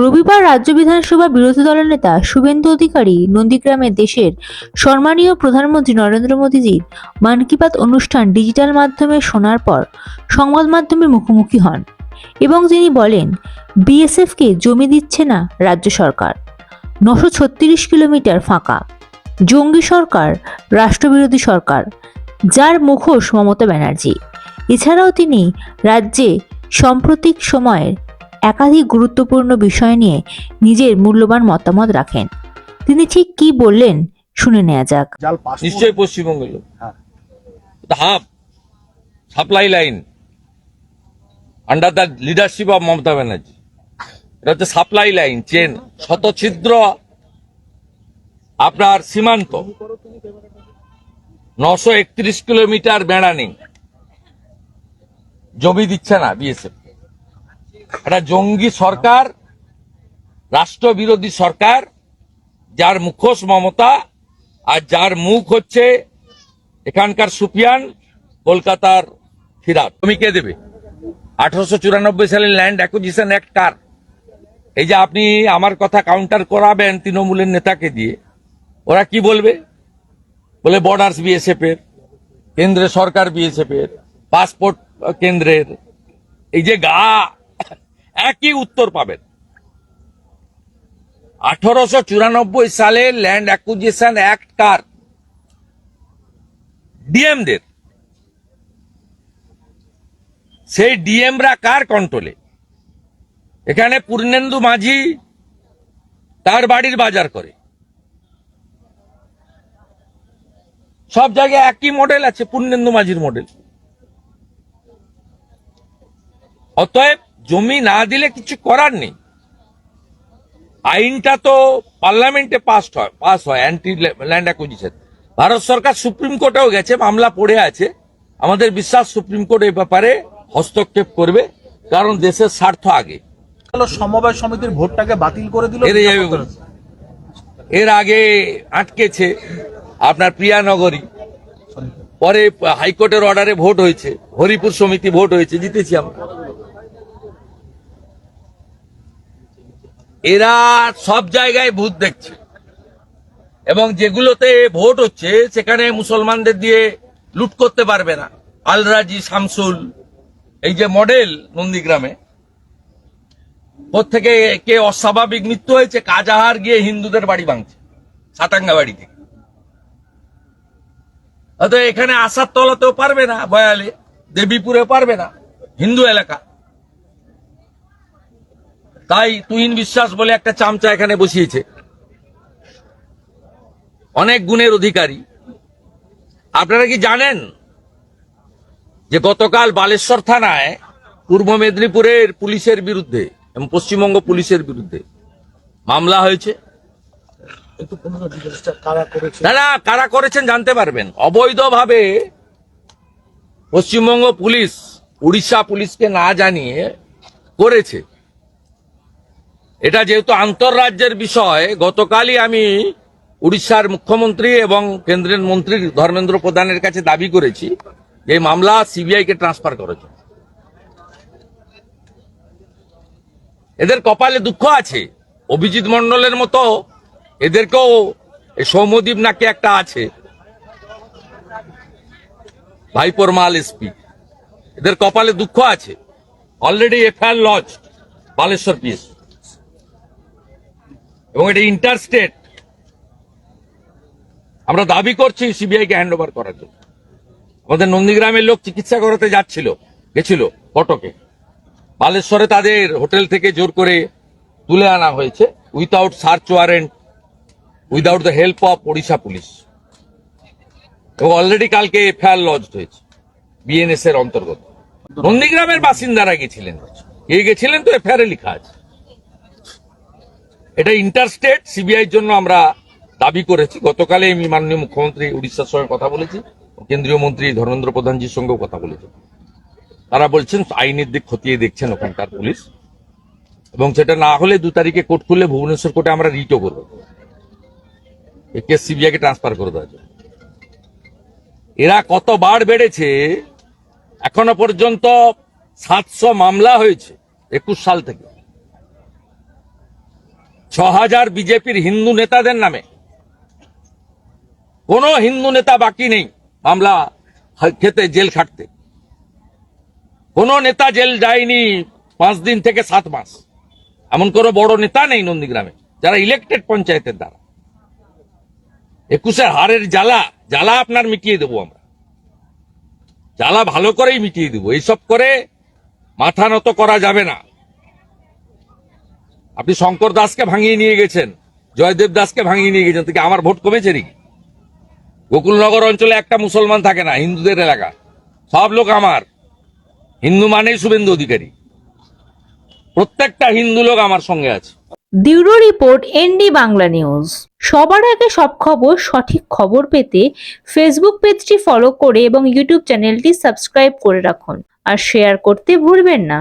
রবিবার রাজ্য বিধানসভা বিরোধী দলের নেতা শুভেন্দু অধিকারী নন্দীগ্রামে দেশের সম্মানীয় প্রধানমন্ত্রী নরেন্দ্র মোদীজির মান কি বাত অনুষ্ঠান ডিজিটাল মাধ্যমে শোনার পর সংবাদ মাধ্যমের মুখোমুখি হন এবং তিনি বলেন বিএসএফকে জমি দিচ্ছে না রাজ্য সরকার। নশো ছত্রিশ কিলোমিটার ফাঁকা। জঙ্গি সরকার, রাষ্ট্রবিরোধী সরকার। যার মুখোশ মমতা ব্যানার্জি। এছাড়াও তিনি রাজ্যে সাম্প্রতিক সময়ের একাধিক গুরুত্বপূর্ণ বিষয় নিয়ে নিজের মূল্যবান মতামত রাখেন। তিনি ঠিক কি বললেন শুনে নেওয়া যাক। নিশ্চয়ই হ্যাঁ। Half supply line under the leadership of Mamata Banerjee. এটা হচ্ছে সাপ্লাই লাইন চেন শতছিদ্র আপনার সীমান্ত। নশো একত্রিশ কিলোমিটার বেড়ানি জমি দিচ্ছে না বিএসএফ এটা জঙ্গি সরকার, রাষ্ট্রবিরোধী সরকার, যার মুখোশ মমতা আর যার মুখ হচ্ছে এখানকার সুপিয়ান কলকাতার ফিরাত তুমি কে দেবে? আঠারোশো চুরানব্বই সালের ল্যান্ড অ্যাকুজিশন অ্যাক্ট কার এই যে আপনি আমার কথা কাউন্টার করাবেন তৃণমূলের নেতাকে দিয়ে, ওরা কি বলবে? বলে বর্ডার্স বিএসএফ এর কেন্দ্রের সরকার বিএসএফ এর পাসপোর্ট কেন্দ্রের, এই যে গা একই উত্তর পাবেন। আঠারোশো চুরানব্বই সালে ল্যান্ড অ্যাকুজিশন অ্যাক্ট কার? ডিএমদের। সেই ডিএমরা কার কন্ট্রোলে? এখানে পূর্ণেন্দু মাঝি তার বাড়ির বাজার করে। সব জায়গায় একই মডেল আছে, পূর্ণেন্দু মাঝির মডেল অতএব জমি না দিলে কিছু করার নেই। আইনটা তো পার্লামেন্টে পাস হয় পাস হয় অ্যান্টি ল্যান্ড অ্যাকুইজিশন ভারত সরকার সুপ্রিম কোর্টেও গেছে মামলা পড়ে আছে। আমাদের বিশ্বাস সুপ্রিম কোর্ট এই ব্যাপারে হস্তক্ষেপ করবে কারণ দেশের স্বার্থ আগে। সমবায় সমিতির ভোটটাকে বাতিল করে দিল। এর আগে আটকেছে আপনার প্রিয়ানগরী। পরে হাইকোর্টের অর্ডারে ভোট হয়েছে হরিপুর সমিতি ভোট হয়েছে জিতেছি আমরা। এরা সব জায়গায় ভূত দেখছে। এবং যেগুলোতে ভোট হচ্ছে, সেখানে মুসলমানদের দিয়ে লুট করতে পারবে না। আলরাজি, শামসুল, এই যে মডেল নন্দীগ্রামে থেকে কে অস্বাভাবিক মৃত্যু হয়েছে, কাজাহার গিয়ে হিন্দুদের বাড়ি ভাঙছে, সাতাঙ্গা বাড়ি থেকে। অতএব এখানে আসার তলাতেও পারবে না, বয়ালে দেবীপুরে পারবে না, হিন্দু এলাকা। তাই তুহিন বিশ্বাস বলে একটা চামচা এখানে বসিয়েছে। অনেক গুণের অধিকারী। আপনারা কি জানেন যে গতকাল বালেশ্বর থানায় পূর্ব মেদিনীপুরের পুলিশের বিরুদ্ধে এবং পশ্চিমবঙ্গ পুলিশের বিরুদ্ধে মামলা হয়েছে? না কারা করেছেন জানতে পারবেন। অবৈধভাবে পশ্চিমবঙ্গ পুলিশ, উড়িষ্যা পুলিশকে না জানিয়ে করেছে। এটা যেহেতু আন্তঃরাজ্যের বিষয়, গতকালই আমি উড়িষ্যার মুখ্যমন্ত্রী এবং কেন্দ্রের মন্ত্রী ধর্মেন্দ্র প্রধানের কাছে দাবি করেছি যে মামলা সিবিআই কে ট্রান্সফার করেছে এদের কপালে দুঃখ আছে। অভিজিৎ মন্ডলের মতো এদেরকেও সৌম্যদীপ নাকি একটা আছে। ভাইপোর মাল এসপি। এদের কপালে দুঃখ আছে। Already FIR lodge Baleshwar PS এবং এটা ইন্টার স্টেট আমরা দাবি করছি সিবিআই কে হ্যান্ড ওভার করার জন্য। আমাদের নন্দীগ্রামের লোক চিকিৎসা করাতে যাচ্ছিল, গেছিল কটকে বালেশ্বরে তাদের হোটেল থেকে জোর করে তুলে আনা হয়েছে without search warrant without the help of Odisha police এবং অলরেডি কালকে এফআইআর লজ হয়েছে বিএনএস এর অন্তর্গত। নন্দীগ্রামের বাসিন্দারা গেছিলেন। কে গেছিলেন তো এফআইআর লেখা আছে। এটা ইন্টারস্টেট সিবিআই জন্য আমরা দাবি করেছি। গতকালে আমি মাননীয় মুখ্যমন্ত্রী উড়িষ্যার সঙ্গে কথা বলেছি। কেন্দ্রীয় মন্ত্রী ধর্মেন্দ্র প্রধানজির সঙ্গেও কথা বলেছি। তারা বলছেন আইনের দিক খতিয়ে দেখছেন ওখানকার পুলিশ। এবং সেটা না হলে দু তারিখে কোর্ট খুললে ভুবনেশ্বর কোর্টে আমরা রিটও করব। এই কেস সিবিআইকে ট্রান্সফার করে দেওয়া যায় এরা কতবার বেড়েছে, এখনও পর্যন্ত সাতশো মামলা হয়েছে, একুশ সাল থেকে। ছ হাজার বিজেপির হিন্দু নেতাদের নামে। কোন হিন্দু নেতা বাকি নেই মামলা খেতে, জেল খাটতে। কোন নেতা জেল যায়নি পাঁচ দিন থেকে সাত মাস। এমন কোনো বড় নেতা নেই নন্দীগ্রামে, যারা ইলেকটেড পঞ্চায়েতের দ্বারা। একুশের হারের জ্বালা জ্বালা আপনার মিটিয়ে দেবো আমরা। জ্বালা ভালো করেই মিটিয়ে দেবো। এইসব করে মাথা নত করা যাবে না। আপনি শঙ্কর দাসকে ভাঙিয়ে নিয়ে গেছেন, জয়দেব দাসকে ভাঙিয়ে নিয়ে গেছেন থেকে আমার ভোট কমেছে নাকি? গোকুলনগর অঞ্চলে একটা মুসলমান থাকে না, হিন্দুদের এলাকা। সব লোক আমার। হিন্দু মানেই শুভেন্দু অধিকারী। প্রত্যেকটা হিন্দু লোক আমার সঙ্গে আছে। Bureau report, ND Bangla news. সবার আগে সব খবর, সঠিক খবর পেতে ফেসবুক পেজটি ফলো করে এবং ইউটিউব চ্যানেলটি সাবস্ক্রাইব করে রাখুন। আর শেয়ার করতে ভুলবেন না।